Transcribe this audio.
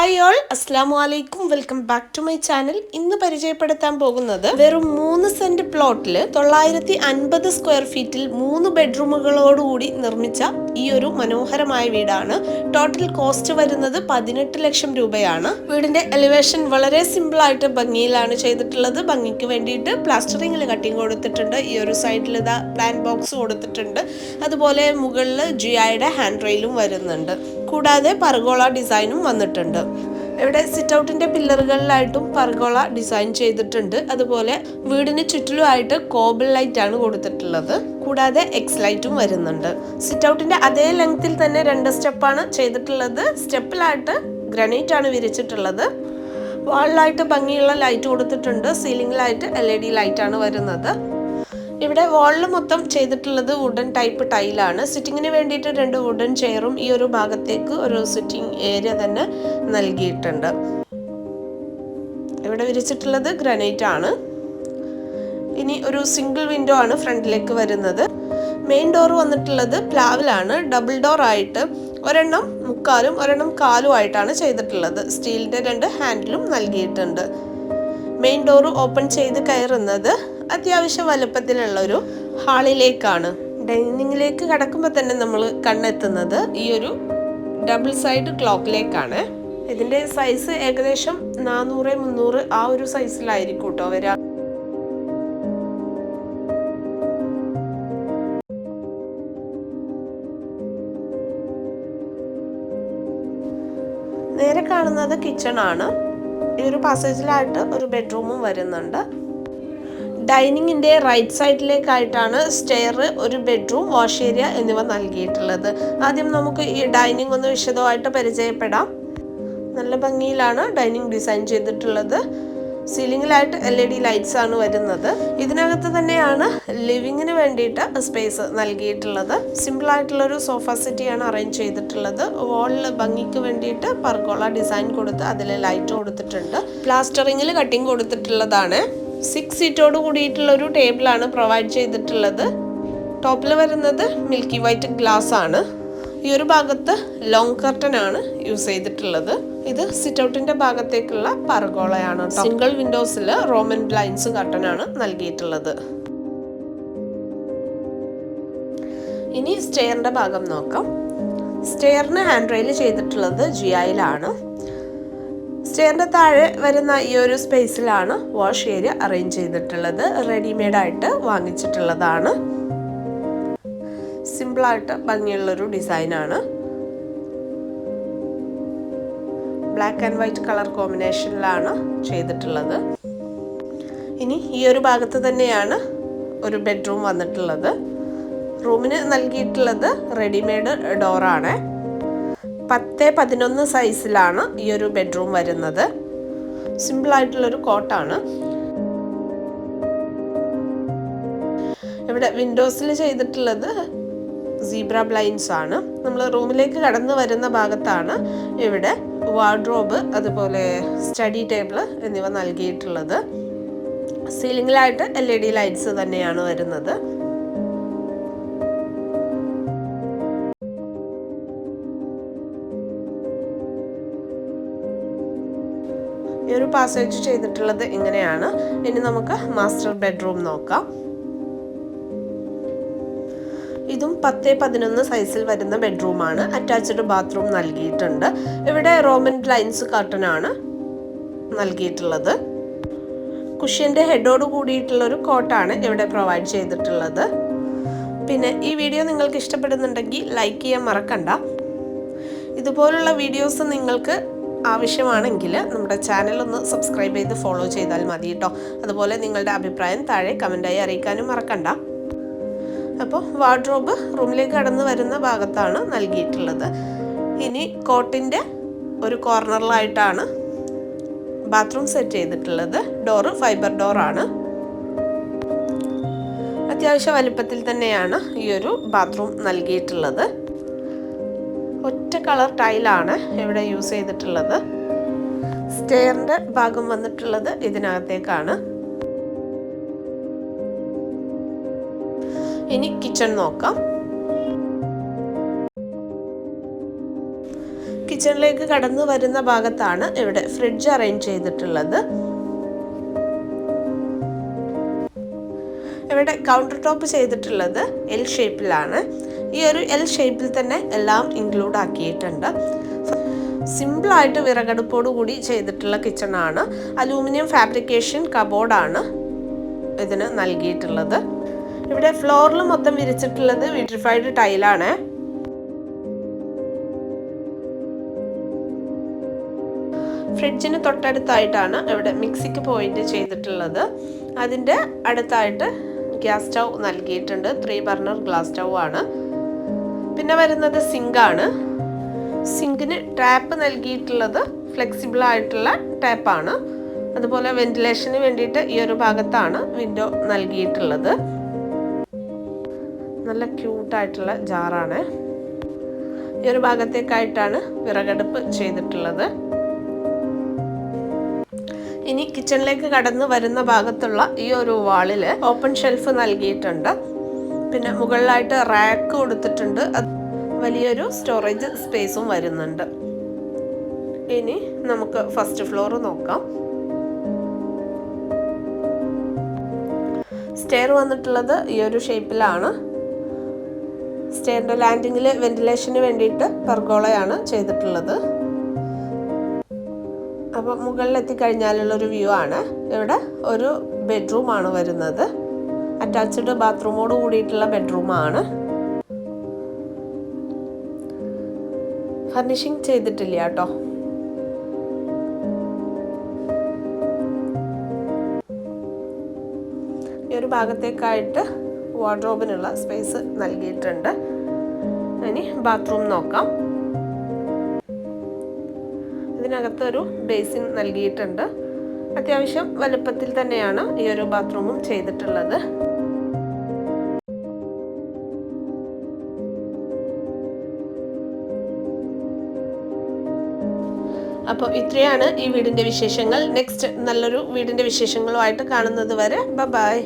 Hi all അസ്സാം വലൈക്കും welcome back to my channel ഇന്ന് പരിചയപ്പെടുത്താൻ പോകുന്നത് വെറും മൂന്ന് സെന്റ് പ്ലോട്ടിൽ തൊള്ളായിരത്തി അൻപത് സ്ക്വയർ ഫീറ്റിൽ മൂന്ന് ബെഡ്റൂമുകളോടുകൂടി നിർമ്മിച്ച ഈ ഒരു മനോഹരമായ വീടാണ്. ടോട്ടൽ കോസ്റ്റ് വരുന്നത് പതിനെട്ട് ലക്ഷം രൂപയാണ്. വീടിന്റെ എലിവേഷൻ വളരെ സിമ്പിൾ ആയിട്ട് ഭംഗിയിലാണ് ചെയ്തിട്ടുള്ളത്. ഭംഗിക്ക് വേണ്ടിയിട്ട് പ്ലാസ്റ്ററിംഗിൽ കട്ടിങ് കൊടുത്തിട്ടുണ്ട്. ഈ ഒരു സൈഡിൽ ഇതാ പ്ലാൻ ബോക്സ് കൊടുത്തിട്ടുണ്ട്. അതുപോലെ മുകളിൽ ജിയായുടെ ഹാൻഡ് റെയിലും വരുന്നുണ്ട്. കൂടാതെ പർഗോള ഡിസൈനും വന്നിട്ടുണ്ട്. ഇവിടെ സിറ്റ് ഔട്ടിന്റെ പില്ലറുകളിലായിട്ടും പർഗോള ഡിസൈൻ ചെയ്തിട്ടുണ്ട്. അതുപോലെ വീടിന് ചുറ്റിലുമായിട്ട് കോബിൾ ലൈറ്റ് ആണ് കൊടുത്തിട്ടുള്ളത്. കൂടാതെ എക്സ് ലൈറ്റും വരുന്നുണ്ട്. സിറ്റ് ഔട്ടിന്റെ അതേ ലെങ്ത്തിൽ തന്നെ രണ്ട് സ്റ്റെപ്പാണ് ചെയ്തിട്ടുള്ളത്. സ്റ്റെപ്പിലായിട്ട് ഗ്രനൈറ്റ് ആണ് വിരിച്ചിട്ടുള്ളത്. വാളിലായിട്ട് ഭംഗിയുള്ള ലൈറ്റ് കൊടുത്തിട്ടുണ്ട്. സീലിംഗിലായിട്ട് എൽ ഇ ഡി ലൈറ്റ് ആണ് വരുന്നത്. ഇവിടെ വാളിൽ മൊത്തം ചെയ്തിട്ടുള്ളത് വുഡൻ ടൈപ്പ് ടൈലാണ് സിറ്റിങ്ങിന് വേണ്ടിയിട്ട് രണ്ട് വുഡൻ ചെയറും ഈ ഒരു ഭാഗത്തേക്ക് ഒരു സിറ്റിംഗ് ഏരിയ തന്നെ നൽകിയിട്ടുണ്ട്. ഇവിടെ വിരിച്ചിട്ടുള്ളത് ഗ്രാനൈറ്റ് ആണ്. ഇനി ഒരു സിംഗിൾ വിൻഡോ ആണ് ഫ്രണ്ടിലേക്ക് വരുന്നത്. മെയിൻ ഡോർ വന്നിട്ടുള്ളത് പ്ലാവിലാണ്. ഡബിൾ ഡോർ ആയിട്ട് ഒരെണ്ണം മുക്കാലും ഒരെണ്ണം കാലും ആയിട്ടാണ് ചെയ്തിട്ടുള്ളത്. സ്റ്റീലിന്റെ രണ്ട് ഹാൻഡിലും നൽകിയിട്ടുണ്ട്. മെയിൻ ഡോർ ഓപ്പൺ ചെയ്ത് കയറുന്നത് അത്യാവശ്യം വലുപ്പത്തിലുള്ള ഒരു ഹാളിലേക്കാണ്. ഡൈനിങ്ങിലേക്ക് കടക്കുമ്പോൾ തന്നെ നമ്മൾ കണ്ണെത്തുന്നത് ഈ ഒരു ഡബിൾ സൈഡ് ക്ലോക്കിലേക്കാണ്. ഇതിന്റെ സൈസ് ഏകദേശം നാനൂറ് മുന്നൂറ് ആ ഒരു സൈസിലായിരിക്കും കേട്ടോ വരാ. നേരെ കാണുന്നത് കിച്ചൺ ആണ്. ഈ ഒരു പാസേജിലായിട്ട് ഒരു ബെഡ്റൂമും വരുന്നുണ്ട്. ഡൈനിങ്ങിന്റെ റൈറ്റ് സൈഡിലേക്കായിട്ടാണ് സ്റ്റെയർ ഒരു ബെഡ്റൂം വാഷ് ഏരിയ എന്നിവ നൽകിയിട്ടുള്ളത്. ആദ്യം നമുക്ക് ഈ ഡൈനിങ് ഒന്ന് വിശദമായിട്ട് പരിചയപ്പെടാം. നല്ല ഭംഗിയിലാണ് ഡൈനിങ് ഡിസൈൻ ചെയ്തിട്ടുള്ളത്. സീലിംഗിലായിട്ട് എൽ ഇ ഡി ലൈറ്റ്സ് ആണ് വരുന്നത്. ഇതിനകത്ത് തന്നെയാണ് ലിവിങ്ങിന് വേണ്ടിയിട്ട് സ്പേസ് നൽകിയിട്ടുള്ളത്. ഒരു സോഫ സെറ്റിയാണ് അറേഞ്ച് ചെയ്തിട്ടുള്ളത്. വാളിൽ ഭംഗിക്ക് വേണ്ടിയിട്ട് പർഗോള ഡിസൈൻ കൊടുത്ത് അതിൽ ലൈറ്റ് കൊടുത്തിട്ടുണ്ട്. പ്ലാസ്റ്ററിങ്ങിൽ കട്ടിങ് കൊടുത്തിട്ടുള്ളതാണ്. സിക്സ് സീറ്റോട് കൂടിയിട്ടുള്ള ഒരു ടേബിളാണ് പ്രൊവൈഡ് ചെയ്തിട്ടുള്ളത്. ടോപ്പിൽ വരുന്നത് മിൽക്കി വൈറ്റ് ഗ്ലാസ് ആണ്. ഈ ഒരു ഭാഗത്ത് ലോങ് കർട്ടൻ ആണ് യൂസ് ചെയ്തിട്ടുള്ളത്. ഇത് സിറ്റ് ഔട്ടിന്റെ ഭാഗത്തേക്കുള്ള പർഗോളയാണ് സിംഗിൾ വിൻഡോസിൽ റോമൻ ബ്ലൈൻസ് കർട്ടൻ ആണ് നൽകിയിട്ടുള്ളത്. ഇനി സ്റ്റെയറിന്റെ ഭാഗം നോക്കാം. സ്റ്റെയറിന് ഹാൻഡ് റെയിൽ ചെയ്തിട്ടുള്ളത് ജിഐയിലാണ് സ്റ്റെയറിന്റെ താഴെ വരുന്ന ഈ ഒരു സ്പേസിലാണ് വാഷ് ഏരിയ അറേഞ്ച് ചെയ്തിട്ടുള്ളത് റെഡിമെയ്ഡ് ആയിട്ട് വാങ്ങിച്ചിട്ടുള്ളതാണ്. സിമ്പിളായിട്ട് ഭംഗിയുള്ളൊരു ഡിസൈനാണ് ബ്ലാക്ക് ആൻഡ് വൈറ്റ് കളർ കോമ്പിനേഷനിലാണ് ചെയ്തിട്ടുള്ളത്. ഇനി ഈ ഒരു ഭാഗത്ത് തന്നെയാണ് ഒരു ബെഡ്റൂം വന്നിട്ടുള്ളത്. റൂമിന് നൽകിയിട്ടുള്ളത് റെഡിമെയ്ഡ് ഡോറാണ് പത്ത് പതിനൊന്ന് സൈസിലാണ് ഈ ഒരു ബെഡ്റൂം വരുന്നത്. സിമ്പിൾ സിമ്പിളായിട്ടുള്ളൊരു കോട്ടാണ്. ഇവിടെ വിൻഡോസിൽ ചെയ്തിട്ടുള്ളത് സീബ്ര ബ്ലൈൻസ് ആണ്. നമ്മൾ റൂമിലേക്ക് കടന്നു വരുന്ന ഭാഗത്താണ് ഇവിടെ വാർഡ്രോബ് അതുപോലെ സ്റ്റഡി ടേബിൾ എന്നിവ നൽകിയിട്ടുള്ളത്. സീലിംഗിലായിട്ട് എൽ ഇ ഡി ലൈറ്റ്സ് തന്നെയാണ് വരുന്നത്. ഈ ഒരു പാസേജ് ചെയ്തിട്ടുള്ളത് ഇങ്ങനെയാണ്. ഇനി നമുക്ക് മാസ്റ്റർ ബെഡ്റൂം നോക്കാം. ഇതും പത്ത് പതിനൊന്ന് സൈസിൽ വരുന്ന ബെഡ്റൂമാണ് അറ്റാച്ച്ഡ് ബാത്റൂം നൽകിയിട്ടുണ്ട്. ഇവിടെ റോമൻ ലൈൻസ് കർട്ടനാണ് നൽകിയിട്ടുള്ളത്. കുഷ്യന്റെ ഹെഡോട് കൂടിയിട്ടുള്ള ഒരു കോട്ടാണ് ഇവിടെ പ്രൊവൈഡ് ചെയ്തിട്ടുള്ളത്. പിന്നെ ഈ വീഡിയോ നിങ്ങൾക്ക് ഇഷ്ടപ്പെടുന്നുണ്ടെങ്കിൽ ലൈക്ക് ചെയ്യാൻ മറക്കണ്ട. ഇതുപോലുള്ള വീഡിയോസ് നിങ്ങൾക്ക് ആവശ്യമാണെങ്കിൽ നമ്മുടെ ചാനൽ ഒന്ന് സബ്സ്ക്രൈബ് ചെയ്ത് ഫോളോ ചെയ്താൽ മതി കേട്ടോ. അതുപോലെ നിങ്ങളുടെ അഭിപ്രായം താഴെ കമന്റായി അറിയിക്കാനും മറക്കണ്ട. അപ്പോൾ വാർഡ്രോബ് റൂമിലേക്ക് കടന്നു വരുന്ന ഭാഗത്താണ് നൽകിയിട്ടുള്ളത്. ഇനി കോട്ടിന്റെ ഒരു കോർണറിലായിട്ടാണ് ബാത്റൂം സെറ്റ് ചെയ്തിട്ടുള്ളത്. ഡോറ് ഫൈബർ ഡോറാണ് അത്യാവശ്യ വലുപ്പത്തിൽ തന്നെയാണ് ഈ ഒരു ബാത്റൂം നൽകിയിട്ടുള്ളത്. ഒറ്റ കളർ ടൈലാണ് ഇവിടെ യൂസ് ചെയ്തിട്ടുള്ളത്. സ്റ്റെയറിന്റെ ഭാഗം വന്നിട്ടുള്ളത് ഇതിനകത്തേക്കാണ്. ഇനി കിച്ചൺ നോക്കാം. കിച്ചണിലേക്ക് കടന്നു വരുന്ന ഭാഗത്താണ് ഇവിടെ ഫ്രിഡ്ജ് അറേഞ്ച് ചെയ്തിട്ടുള്ളത്. ഇവിടെ കൗണ്ടർ ടോപ്പ് ചെയ്തിട്ടുള്ളത് എൽ ഷേപ്പിലാണ് ഈ ഒരു എൽ ഷേപ്പിൽ തന്നെ എല്ലാം ഇൻക്ലൂഡ് ആക്കിയിട്ടുണ്ട്. സിമ്പിളായിട്ട് വിറകടുപ്പോട് കൂടി ചെയ്തിട്ടുള്ള കിച്ചണാണ് അലൂമിനിയം ഫാബ്രിക്കേഷൻ കബോർഡാണ് ഇതിന് നൽകിയിട്ടുള്ളത്. ഇവിടെ ഫ്ലോറിൽ മൊത്തം വിരിച്ചിട്ടുള്ളത് വിട്രിഫൈഡ് ടൈലാണ് ഫ്രിഡ്ജിന് തൊട്ടടുത്തായിട്ടാണ് ഇവിടെ മിക്സിക്ക് പോയിന്റ് ചെയ്തിട്ടുള്ളത്. അതിന്റെ അടുത്തായിട്ട് ഗ്യാസ് സ്റ്റൗ നൽകിയിട്ടുണ്ട്. ത്രീ ബർണർ ഗ്ലാസ് സ്റ്റൗ ആണ്. പിന്നെ വരുന്നത് സിങ്കാണ് സിങ്കിന് ടാപ്പ് നൽകിയിട്ടുള്ളത് ഫ്ലെക്സിബിൾ ആയിട്ടുള്ള ടാപ്പാണ് അതുപോലെ വെന്റിലേഷന് വേണ്ടിയിട്ട് ഈ ഒരു ഭാഗത്താണ് വിൻഡോ നൽകിയിട്ടുള്ളത്. നല്ല ക്യൂട്ടായിട്ടുള്ള ജാറാണ് ഈ ഒരു ഭാഗത്തേക്കായിട്ടാണ് വിറകടുപ്പ് ചെയ്തിട്ടുള്ളത്. ഇനി കിച്ചണിലേക്ക് കടന്നു വരുന്ന ഭാഗത്തുള്ള ഈ ഒരു വാളിൽ ഓപ്പൺ ഷെൽഫ് നൽകിയിട്ടുണ്ട്. പിന്നെ മുകളിലായിട്ട് റാക്ക് കൊടുത്തിട്ടുണ്ട്. വലിയൊരു സ്റ്റോറേജ് സ്പേസും വരുന്നുണ്ട്. ഇനി നമുക്ക് ഫസ്റ്റ് ഫ്ലോർ നോക്കാം. സ്റ്റെയർ വന്നിട്ടുള്ളത് ഈ ഒരു ഷേപ്പിലാണ് സ്റ്റെയറിന്റെ ലാൻഡിങ്ങിൽ വെന്റിലേഷന് വേണ്ടിയിട്ട് പെർഗോളയാണ് ചെയ്തിട്ടുള്ളത്. അപ്പോൾ മുകളിലെത്തിക്കഴിഞ്ഞാലുള്ളൊരു വ്യൂ ആണ്. ഇവിടെ ഒരു ബെഡ്റൂമാണ് വരുന്നത്. അറ്റാച്ച്ഡ് ബാത്റൂമോട് കൂടിയിട്ടുള്ള ബെഡ്റൂമാണ്. ഫർണിഷിങ് ചെയ്തിട്ടില്ല കേട്ടോ. ഈ ഒരു ഭാഗത്തേക്കായിട്ട് വാർഡ്രോബിനുള്ള സ്പേസ് നൽകിയിട്ടുണ്ട്. ഇനി ബാത്റൂം നോക്കാം. ഇതിനകത്തൊരു ബേസിൻ നൽകിയിട്ടുണ്ട്. അത്യാവശ്യം വലുപ്പത്തിൽ തന്നെയാണ് ഈ ഒരു ബാത്റൂമും ചെയ്തിട്ടുള്ളത്. അപ്പോൾ ഇത്രയാണ് ഈ വീടിന്റെ വിശേഷങ്ങൾ. നെക്സ്റ്റ് നല്ലൊരു വീടിന്റെ വിശേഷങ്ങളുമായിട്ട് കാണുന്നത് വരെ. ബ ബായ്